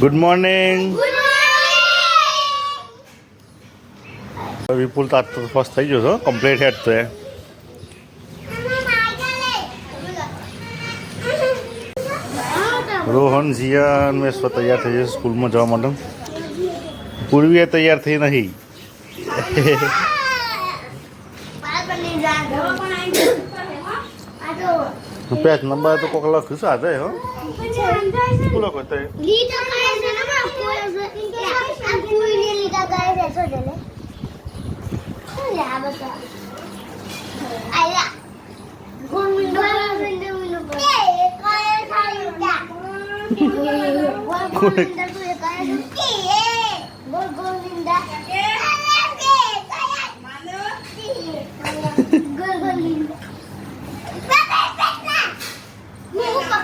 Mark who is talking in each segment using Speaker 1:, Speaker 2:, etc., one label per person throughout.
Speaker 1: Good morning વિપુલ તો આજ તો ફર્સ્ટ થઈ ગયો છો કમ્પ્લીટ હેડ તો રોહન જીયા અને સ્વ તૈયાર થઈ જશે સ્કૂલમાં જવા માટે. પૂર્વીએ તૈયાર થઈ નહીં. રૂપિયા નંબર તો કોક લખ છે આજે હો શું લખો તો પૂરીમાં આવે છે જીયાની સંજય છે જબરી માસ પૂરી
Speaker 2: પપ્પા કાલ તો ગરદે ગરદે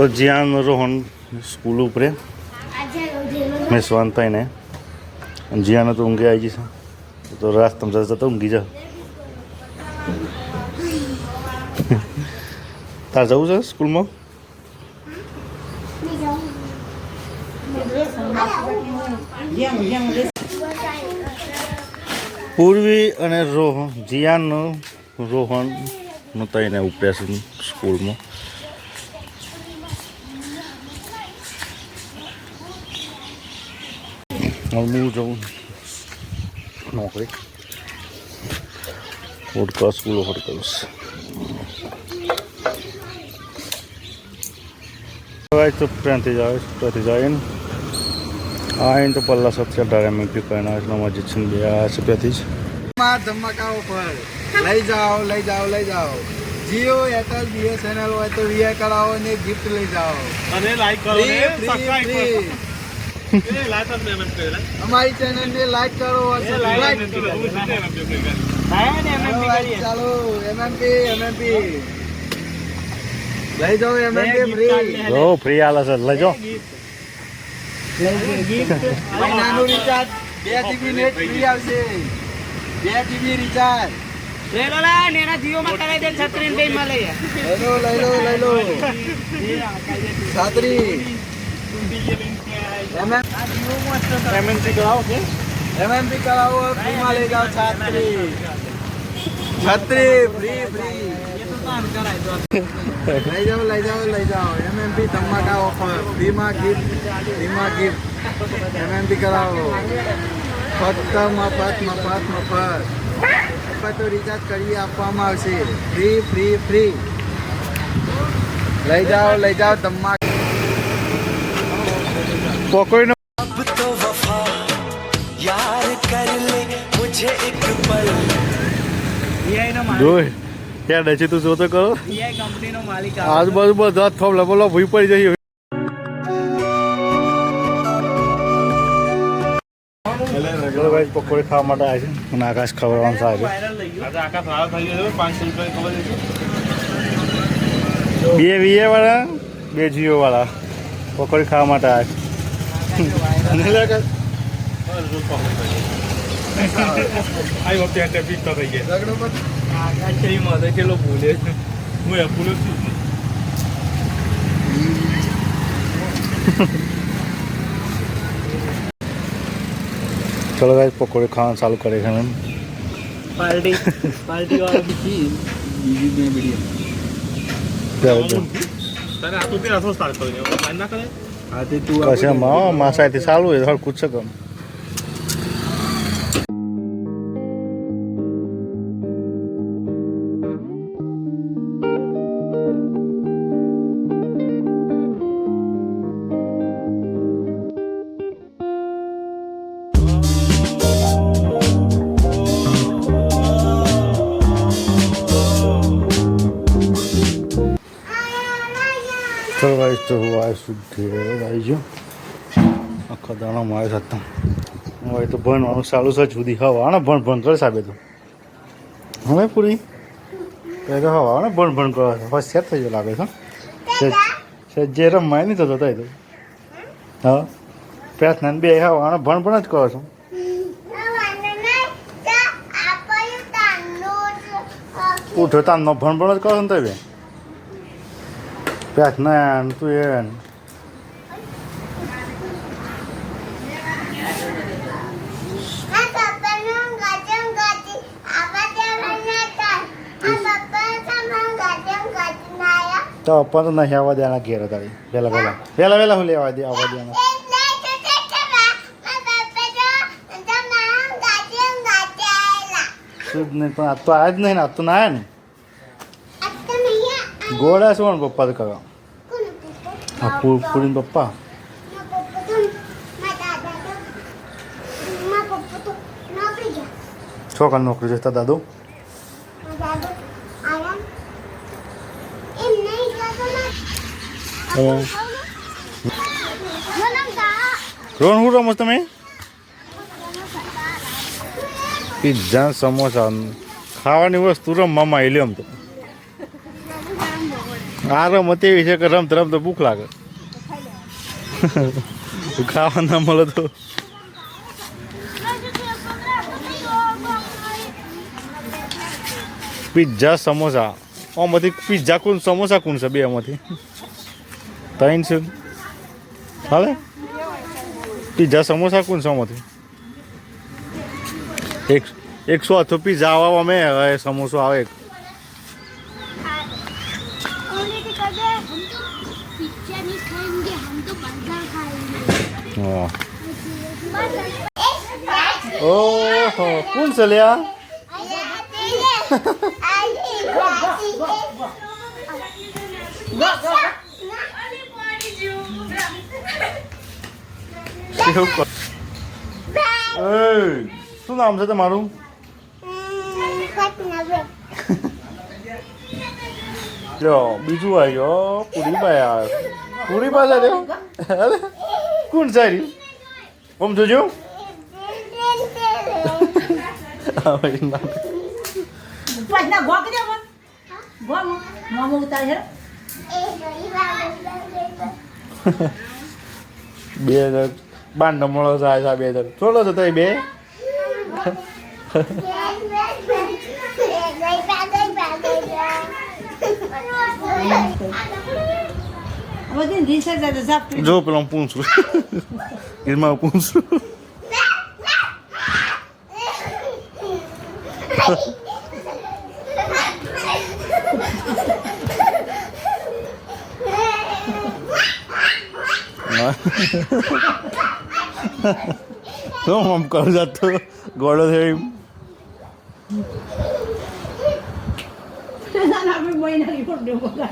Speaker 1: તો જીયાન રોહન સ્કૂલ ઉપરે. મેં અને જીયાને તો ઊંઘી આવી જશે તો રાસ્તા જતા જતા ઊંઘી જા તાર જવું છે સ્કૂલમાં? પૂર્વી અને રોહન જીયાનનું રોહનનું તઈને ઉપડ્યા છે સ્કૂલમાં. હું જાઉં નોકરી સ્કૂલ ઓફર કરીશ હવે તો ત્યાંથી જાય ત્યાંથી જઈને આવીને તો પલ્લા સત્ય મેં પી કરીને છે મસ્જિદ છે બે આ છે ત્યાંથી જ
Speaker 3: માં ધમાકા ઉપર લઈ જાઓ લઈ જાઓ લઈ જાઓ જીઓ એરટેલ બીએસએનએલ હોય તો વીઆઈ કરાવો ને ગિફ્ટ લઈ જાઓ
Speaker 4: અને લાઈક કરો ને સબસ્ક્રાઇબ કરો
Speaker 3: અમારી ચેનલ ને લાઈક કરો
Speaker 4: લાઈક
Speaker 3: ચાલો એમએમપી એમએમપી લઈ જાઓ એમએમપી ફ્રી
Speaker 1: આલે છે લઈ જાઓ.
Speaker 3: મહિનાનું રિચાર્જ બે જીબી નેટ ફ્રી આવશે. બે જીબી રિચાર્જ લઈ લો લઈ લો લઈ લો છાત્રી.
Speaker 4: પેમેન્ટ કરાવો કે
Speaker 3: એમએમપી કરાવો ફ્રીમાં લઈ જાઓ છાત્રી છત્રી ફ્રી ફ્રી લઈ જાઓ લઈ જાઓ લઈ જાઓ એમએમપી ધમાકા ઓફર ફ્રીમાં ગિફ્ટ ફ્રીમાં ગિફ્ટ એમએમપી કરાવો ફક્ત મફત મફત મફત મફત તો રિચાર્જ કરી આપવામાં આવશે ફ્રી ફ્રી ફ્રી લઈ જાઓ લઈ જાઓ ધમાકા
Speaker 1: પકોડીનો
Speaker 5: अब तो वफा यार कर ले मुझे एक पल
Speaker 1: જોઈ ત્યાં ડચી તું જોતો કરો આજુબાજુ બધા થોપ લબો ભૂઈ પડી જઈ ભાઈ પકોડી ખાવા માટે આવે છે અને આકાશ ખવડાવવાનું સાહેબ
Speaker 4: આજે આખા સારા થઈ ગયો છે પાંચસો રૂપિયા ખબર છે
Speaker 1: બે વીએ વાળા બે જીઓ વાળા પકોડી ખાવા માટે આવે છે નહીં લાગે?
Speaker 4: આઈ વખતે એટલે પીક તો થઈ ગયા
Speaker 3: ઝઘડો પર
Speaker 4: આ કઈ મત કેટલો ભૂલે હું એ ભૂલું છું
Speaker 1: ચલો ભાઈ પકોડી ખાવાનું ચાલુ કરે છે એમ
Speaker 4: પાર્ટી પાર્ટી વાળા બીજી બીજી બે
Speaker 1: ત્યારે તો
Speaker 4: તને આ તું તેરા
Speaker 1: પછી આમાં માસાથી ચાલુ હોય હળકું છે કામ આવી ગયો આખા દાણામાં આવ્યો હતા હવે તો ભણવાનું સારું છે જુદી હવા ને ભણ ભણ કરે સાબે તો હવે પૂરી પહેલાં હવા ને ભણ ભણ કરે છે હવે સેટ થઈ ગયો લાગે છે જે રમાય નહીં થતો થાય તો હા પ્રાર્થના બે હવા ને ભણ ભણ જ કરો છો ઉઠો તાનનો ભણ ભણ જ કરો છો ને તો બે. તું એ ને તો પણ નહીં આવવા દેવાના ઘેર તારી પહેલાં પહેલાં પહેલાં પહેલાં હું લેવા દે આવવા દેવાના શુદ્ધ નહીં પણ આ તો આજ નહીં ને આ તો ના ને ગોળા શું પપ્પા તો કરવા આ પૂરી પપ્પા? પપ્પા છોકરા નોકરી જતા દાદુ? રોણ હું રમો તમે? પિઝા, સમોસા, ખાવાની વસ્તુ રમવામાં આવી આમ તો. આ રમત એવી છે કે રમત રમતો ભૂખ લાગે. ખાવા ના મળે તો. પિઝા સમોસા આમાંથી પિઝા કોણ સમોસા કોણ છે બે આમાંથી? ત્રણ છે. હાલે? પિઝા સમોસા કોણ છે આમાંથી? એક એકસો અથો પિઝા આવવા અમે સમોસો આવે એક. ઓહો કોણ છે લ્યા? શું નામ છે તમારું? બીજું આવ્યો ગયો પૂરીબાઈ આવે પૂરીબા પાછા અરે કોણ સારી? ઓમ જોજો. બે હજાર બાર મળો થાય છે બે હજાર. થોડો છો તઈ બે.
Speaker 6: બધી રીસર્ચ હતા સાપ
Speaker 1: જો પેલો પૂછું એમાં પૂછું શું આમ કરું જાતો ગોળો એમ
Speaker 6: આપણે મહિના રિપોર્ટ દેવો
Speaker 1: હા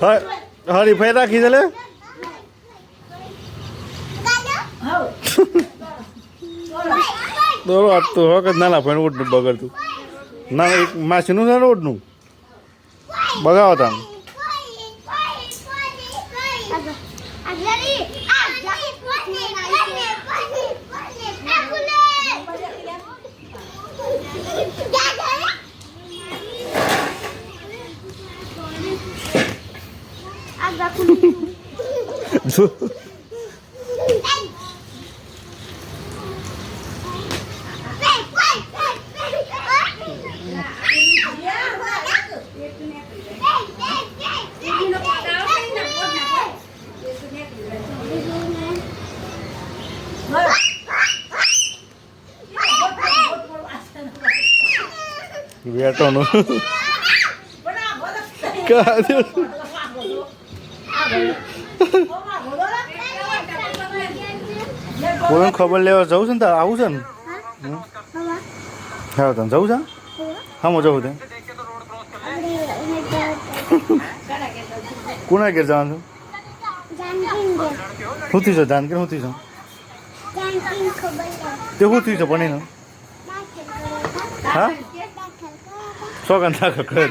Speaker 1: હરીફાઈ રાખી છે લે. દોરો આજ તો હક ના ફેન ઓટનું બગડતું. ના ના, એક માસીનું છે ને ઓટનું બગાવો તમે. tá comigo. Vertão não. Cadê? કોઈને ખબર લેવા જવું છે ને તારે? આવું છે ને? હા. તને જવું છે? હા હું જવું તે કોના ઘેર જવાનું છું? શું થયું છે? જાનકી શું થયું છે? તે શું થયું છે પણ એનું હા?
Speaker 2: શોખ ના
Speaker 1: ખબર